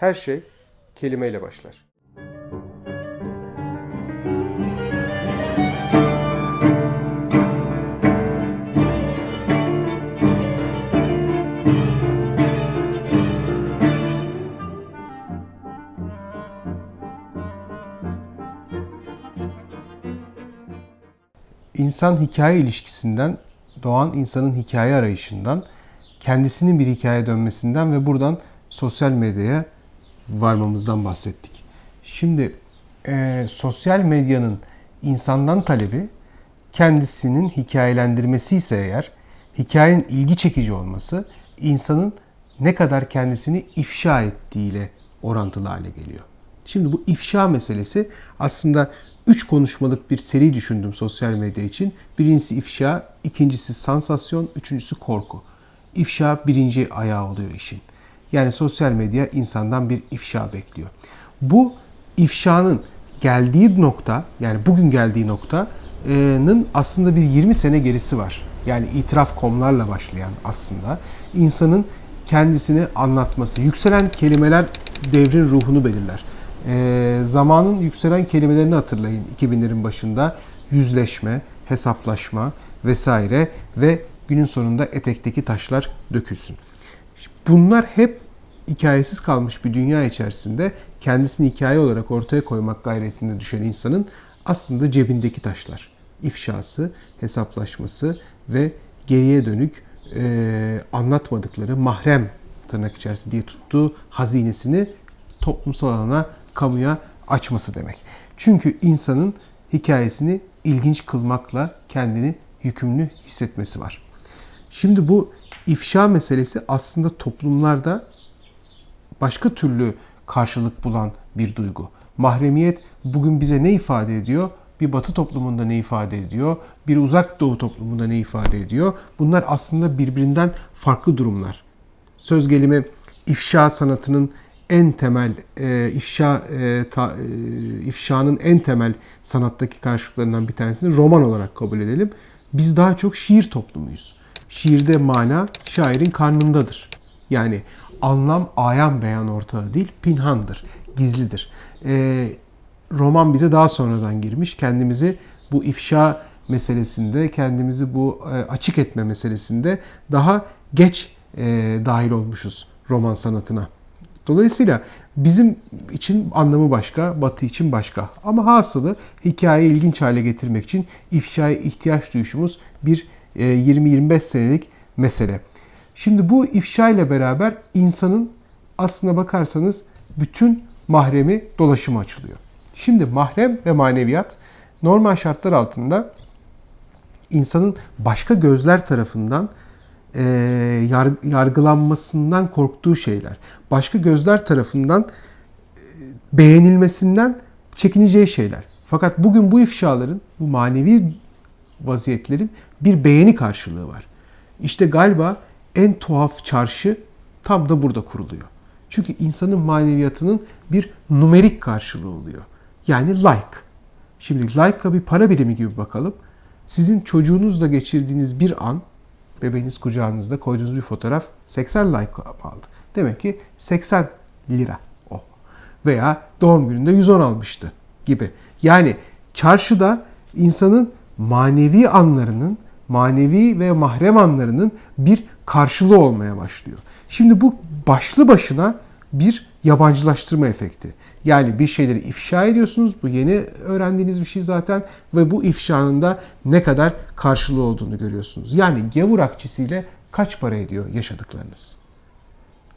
Her şey kelimeyle başlar. İnsan hikaye ilişkisinden, doğan insanın hikaye arayışından, kendisinin bir hikaye dönmesinden ve buradan sosyal medyaya varmamızdan bahsettik. Şimdi e, sosyal medyanın insandan talebi kendisinin hikayelendirmesi ise eğer hikayenin ilgi çekici olması insanın ne kadar kendisini ifşa ettiğiyle orantılı hale geliyor. Şimdi bu ifşa meselesi aslında üç konuşmalık bir seri düşündüm sosyal medya için. Birincisi ifşa, ikincisi sansasyon, üçüncüsü korku. İfşa birinci ayağı oluyor işin. Yani sosyal medya insandan bir ifşa bekliyor. Bu ifşanın geldiği nokta, yani bugün geldiği noktanın aslında bir 20 sene gerisi var. Yani itiraf komlarla başlayan aslında insanın kendisini anlatması. Yükselen kelimeler devrin ruhunu belirler. Ee, zamanın yükselen kelimelerini hatırlayın 2000'lerin başında. Yüzleşme, hesaplaşma vesaire ve günün sonunda etekteki taşlar dökülsün. Bunlar hep hikayesiz kalmış bir dünya içerisinde kendisini hikaye olarak ortaya koymak gayretinde düşen insanın aslında cebindeki taşlar. ifşası, hesaplaşması ve geriye dönük e, anlatmadıkları mahrem tırnak içerisinde diye tuttuğu hazinesini toplumsal alana, kamuya açması demek. Çünkü insanın hikayesini ilginç kılmakla kendini yükümlü hissetmesi var. Şimdi bu ifşa meselesi aslında toplumlarda başka türlü karşılık bulan bir duygu. Mahremiyet bugün bize ne ifade ediyor? Bir batı toplumunda ne ifade ediyor? Bir uzak doğu toplumunda ne ifade ediyor? Bunlar aslında birbirinden farklı durumlar. Söz gelimi ifşa sanatının en temel e, ifşa e, ta, e, ifşanın en temel sanattaki karşılıklarından bir tanesini roman olarak kabul edelim. Biz daha çok şiir toplumuyuz. Şiirde mana şairin karnındadır. Yani anlam ayan beyan ortada değil, pinhandır, gizlidir. E, roman bize daha sonradan girmiş. Kendimizi bu ifşa meselesinde, kendimizi bu e, açık etme meselesinde daha geç e, dahil olmuşuz roman sanatına. Dolayısıyla bizim için anlamı başka, Batı için başka. Ama hasılı hikayeyi ilginç hale getirmek için ifşaya ihtiyaç duyuşumuz bir 20-25 senelik mesele. Şimdi bu ifşa ile beraber insanın aslına bakarsanız bütün mahremi dolaşıma açılıyor. Şimdi mahrem ve maneviyat normal şartlar altında insanın başka gözler tarafından e, yargılanmasından korktuğu şeyler. Başka gözler tarafından e, beğenilmesinden çekineceği şeyler. Fakat bugün bu ifşaların, bu manevi vaziyetlerin bir beğeni karşılığı var. İşte galiba en tuhaf çarşı tam da burada kuruluyor. Çünkü insanın maneviyatının bir numerik karşılığı oluyor. Yani like. Şimdi like'a bir para birimi gibi bakalım. Sizin çocuğunuzla geçirdiğiniz bir an, bebeğiniz kucağınızda koyduğunuz bir fotoğraf 80 like aldı. Demek ki 80 lira o. Veya doğum gününde 110 almıştı gibi. Yani çarşıda insanın manevi anlarının, manevi ve mahrem anlarının bir karşılığı olmaya başlıyor. Şimdi bu başlı başına bir yabancılaştırma efekti. Yani bir şeyleri ifşa ediyorsunuz. Bu yeni öğrendiğiniz bir şey zaten ve bu ifşanın da ne kadar karşılığı olduğunu görüyorsunuz. Yani gavur akçesiyle kaç para ediyor yaşadıklarınız?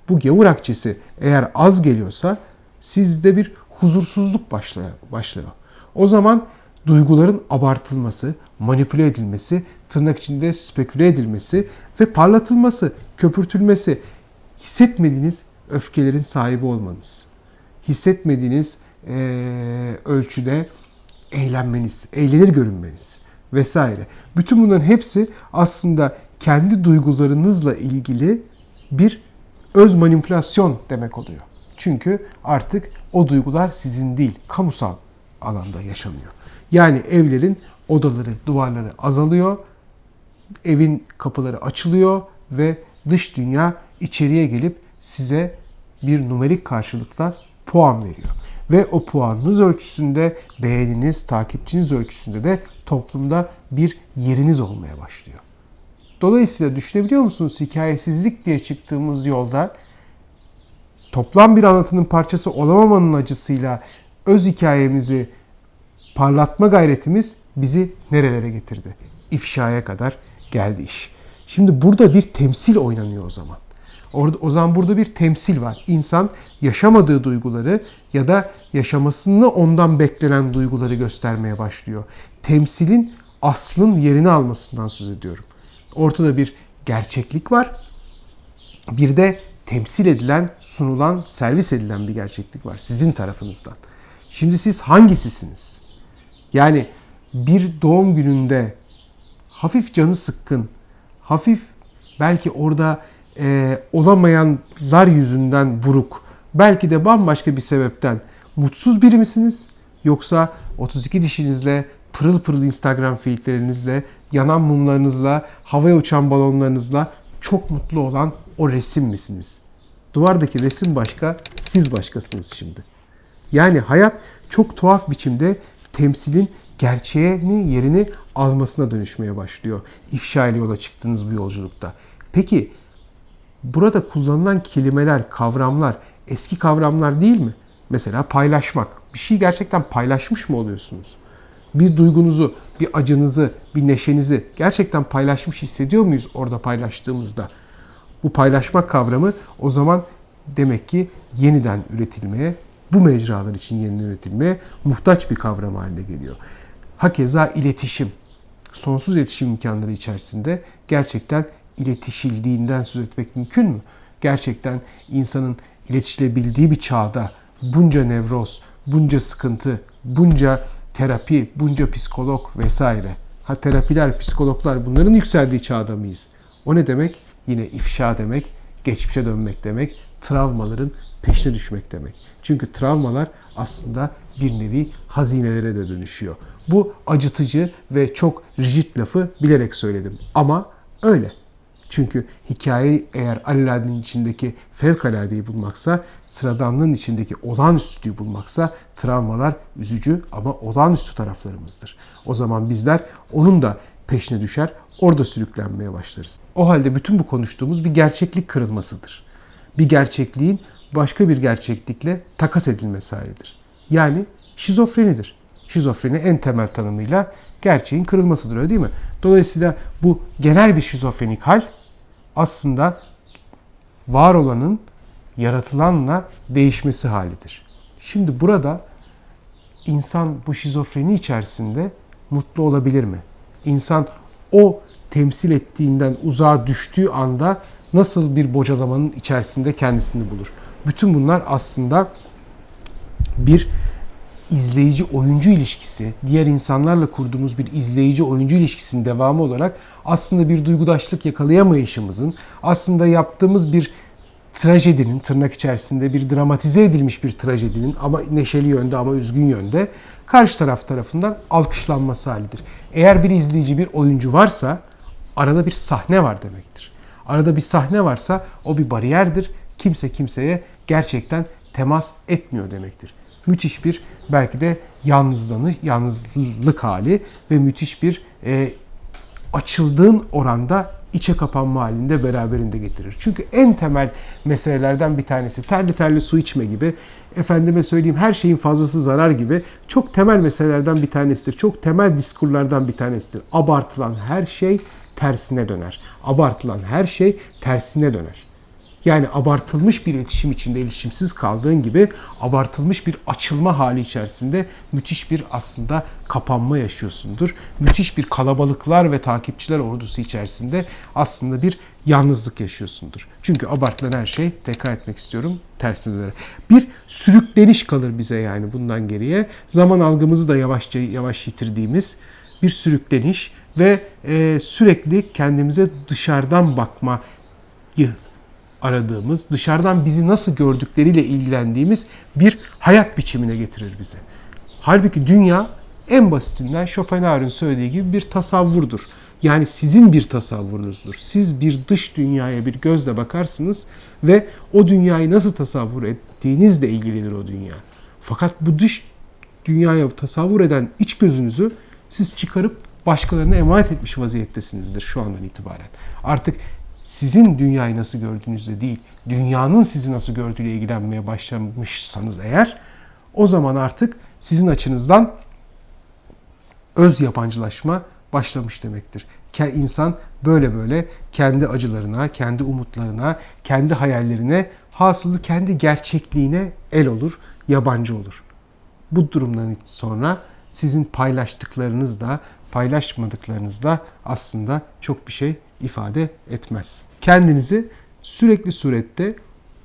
Bu gavur akçesi eğer az geliyorsa sizde bir huzursuzluk başlıyor. başlıyor. O zaman duyguların abartılması, manipüle edilmesi, tırnak içinde speküle edilmesi ve parlatılması, köpürtülmesi, hissetmediğiniz öfkelerin sahibi olmanız, hissetmediğiniz e, ölçüde eğlenmeniz, eğlenir görünmeniz vesaire. Bütün bunların hepsi aslında kendi duygularınızla ilgili bir öz manipülasyon demek oluyor. Çünkü artık o duygular sizin değil, kamusal alanda yaşanıyor. Yani evlerin odaları, duvarları azalıyor, evin kapıları açılıyor ve dış dünya içeriye gelip size bir numerik karşılıkla puan veriyor. Ve o puanınız ölçüsünde, beğeniniz, takipçiniz ölçüsünde de toplumda bir yeriniz olmaya başlıyor. Dolayısıyla düşünebiliyor musunuz hikayesizlik diye çıktığımız yolda toplam bir anlatının parçası olamamanın acısıyla öz hikayemizi parlatma gayretimiz bizi nerelere getirdi? İfşaya kadar geldi iş. Şimdi burada bir temsil oynanıyor o zaman. Orada, o zaman burada bir temsil var. İnsan yaşamadığı duyguları ya da yaşamasını ondan beklenen duyguları göstermeye başlıyor. Temsilin aslın yerini almasından söz ediyorum. Ortada bir gerçeklik var. Bir de temsil edilen, sunulan, servis edilen bir gerçeklik var sizin tarafınızdan. Şimdi siz hangisisiniz? Yani bir doğum gününde hafif canı sıkkın, hafif belki orada e, olamayanlar yüzünden buruk, belki de bambaşka bir sebepten mutsuz biri misiniz? Yoksa 32 dişinizle, pırıl pırıl Instagram feedlerinizle, yanan mumlarınızla, havaya uçan balonlarınızla çok mutlu olan o resim misiniz? Duvardaki resim başka, siz başkasınız şimdi. Yani hayat çok tuhaf biçimde temsilin gerçeğini yerini almasına dönüşmeye başlıyor. İfşa ile yola çıktığınız bu yolculukta. Peki burada kullanılan kelimeler, kavramlar eski kavramlar değil mi? Mesela paylaşmak. Bir şeyi gerçekten paylaşmış mı oluyorsunuz? Bir duygunuzu, bir acınızı, bir neşenizi gerçekten paylaşmış hissediyor muyuz orada paylaştığımızda? Bu paylaşmak kavramı o zaman demek ki yeniden üretilmeye, bu mecralar için yeniden üretilmeye muhtaç bir kavram haline geliyor. Hakeza iletişim. Sonsuz iletişim imkanları içerisinde gerçekten iletişildiğinden söz etmek mümkün mü? Gerçekten insanın iletişilebildiği bir çağda bunca nevroz, bunca sıkıntı, bunca terapi, bunca psikolog vesaire. Ha terapiler, psikologlar bunların yükseldiği çağda mıyız? O ne demek? Yine ifşa demek, geçmişe dönmek demek, travmaların peşine düşmek demek. Çünkü travmalar aslında bir nevi hazinelere de dönüşüyor. Bu acıtıcı ve çok rigid lafı bilerek söyledim. Ama öyle. Çünkü hikaye eğer aleladenin içindeki fevkaladeyi bulmaksa, sıradanlığın içindeki olağanüstüyü bulmaksa travmalar üzücü ama olağanüstü taraflarımızdır. O zaman bizler onun da peşine düşer, orada sürüklenmeye başlarız. O halde bütün bu konuştuğumuz bir gerçeklik kırılmasıdır. Bir gerçekliğin başka bir gerçeklikle takas edilmesi halidir. Yani şizofrenidir. Şizofreni en temel tanımıyla gerçeğin kırılmasıdır öyle değil mi? Dolayısıyla bu genel bir şizofrenik hal aslında var olanın yaratılanla değişmesi halidir. Şimdi burada insan bu şizofreni içerisinde mutlu olabilir mi? İnsan o temsil ettiğinden uzağa düştüğü anda nasıl bir bocalamanın içerisinde kendisini bulur? Bütün bunlar aslında bir izleyici oyuncu ilişkisi, diğer insanlarla kurduğumuz bir izleyici oyuncu ilişkisinin devamı olarak aslında bir duygudaşlık yakalayamayışımızın, aslında yaptığımız bir trajedinin tırnak içerisinde bir dramatize edilmiş bir trajedinin ama neşeli yönde ama üzgün yönde karşı taraf tarafından alkışlanması halidir. Eğer bir izleyici bir oyuncu varsa arada bir sahne var demektir. Arada bir sahne varsa o bir bariyerdir. Kimse kimseye gerçekten temas etmiyor demektir müthiş bir belki de yalnızlanı, yalnızlık hali ve müthiş bir e, açıldığın oranda içe kapanma halinde beraberinde getirir. Çünkü en temel meselelerden bir tanesi terli terli su içme gibi, efendime söyleyeyim her şeyin fazlası zarar gibi çok temel meselelerden bir tanesidir. Çok temel diskurlardan bir tanesidir. Abartılan her şey tersine döner. Abartılan her şey tersine döner. Yani abartılmış bir iletişim içinde iletişimsiz kaldığın gibi abartılmış bir açılma hali içerisinde müthiş bir aslında kapanma yaşıyorsundur. Müthiş bir kalabalıklar ve takipçiler ordusu içerisinde aslında bir yalnızlık yaşıyorsundur. Çünkü abartılan her şey tekrar etmek istiyorum tersine döner. Bir sürükleniş kalır bize yani bundan geriye. Zaman algımızı da yavaşça yavaş yitirdiğimiz bir sürükleniş ve e, sürekli kendimize dışarıdan bakmayı aradığımız, dışarıdan bizi nasıl gördükleriyle ilgilendiğimiz bir hayat biçimine getirir bizi. Halbuki dünya en basitinden Schopenhauer'ın söylediği gibi bir tasavvurdur. Yani sizin bir tasavvurunuzdur. Siz bir dış dünyaya bir gözle bakarsınız ve o dünyayı nasıl tasavvur ettiğinizle ilgilidir o dünya. Fakat bu dış dünyaya tasavvur eden iç gözünüzü siz çıkarıp başkalarına emanet etmiş vaziyettesinizdir şu andan itibaren. Artık sizin dünyayı nasıl gördüğünüzle değil, dünyanın sizi nasıl gördüğüyle ilgilenmeye başlamışsanız eğer, o zaman artık sizin açınızdan öz yabancılaşma başlamış demektir. İnsan böyle böyle kendi acılarına, kendi umutlarına, kendi hayallerine, hasılı kendi gerçekliğine el olur, yabancı olur. Bu durumdan sonra sizin paylaştıklarınız da paylaşmadıklarınız da aslında çok bir şey ifade etmez. Kendinizi sürekli surette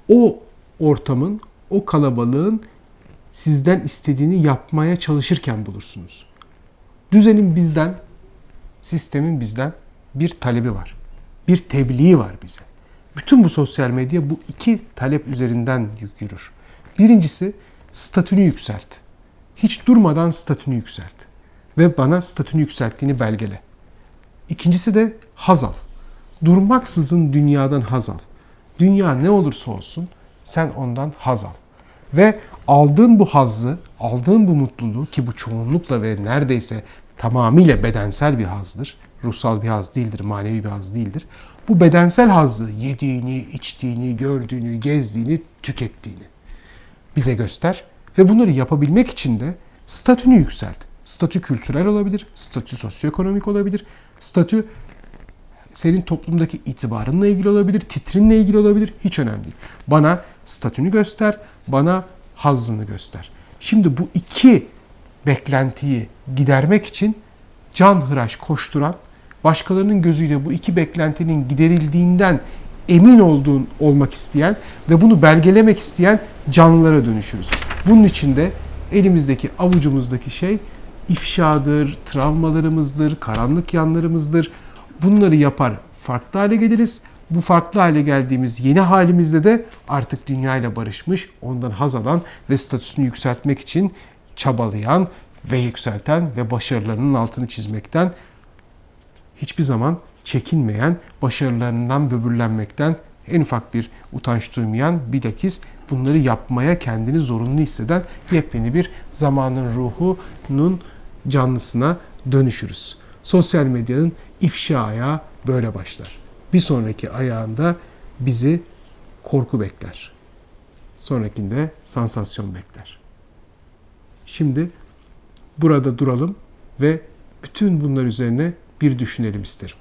o ortamın, o kalabalığın sizden istediğini yapmaya çalışırken bulursunuz. Düzenin bizden, sistemin bizden bir talebi var. Bir tebliği var bize. Bütün bu sosyal medya bu iki talep üzerinden yürür. Birincisi statünü yükselt. Hiç durmadan statünü yükselt. Ve bana statünü yükselttiğini belgele. İkincisi de haz al. Durmaksızın dünyadan haz al. Dünya ne olursa olsun sen ondan haz al. Ve aldığın bu hazzı, aldığın bu mutluluğu ki bu çoğunlukla ve neredeyse tamamıyla bedensel bir hazdır. Ruhsal bir haz değildir, manevi bir haz değildir. Bu bedensel hazzı yediğini, içtiğini, gördüğünü, gezdiğini, tükettiğini bize göster. Ve bunları yapabilmek için de statünü yükselt. Statü kültürel olabilir, statü sosyoekonomik olabilir, statü senin toplumdaki itibarınla ilgili olabilir, titrinle ilgili olabilir. Hiç önemli değil. Bana statünü göster, bana hazzını göster. Şimdi bu iki beklentiyi gidermek için can hıraş koşturan, başkalarının gözüyle bu iki beklentinin giderildiğinden emin olduğun olmak isteyen ve bunu belgelemek isteyen canlılara dönüşürüz. Bunun için de elimizdeki avucumuzdaki şey ifşadır, travmalarımızdır, karanlık yanlarımızdır. Bunları yapar farklı hale geliriz. Bu farklı hale geldiğimiz yeni halimizde de artık dünyayla barışmış, ondan haz alan ve statüsünü yükseltmek için çabalayan ve yükselten ve başarılarının altını çizmekten hiçbir zaman çekinmeyen, başarılarından böbürlenmekten en ufak bir utanç duymayan, bilakis bunları yapmaya kendini zorunlu hisseden yepyeni bir zamanın ruhunun canlısına dönüşürüz. Sosyal medyanın ifşa ayağı böyle başlar. Bir sonraki ayağında bizi korku bekler. Sonrakinde sansasyon bekler. Şimdi burada duralım ve bütün bunlar üzerine bir düşünelim isterim.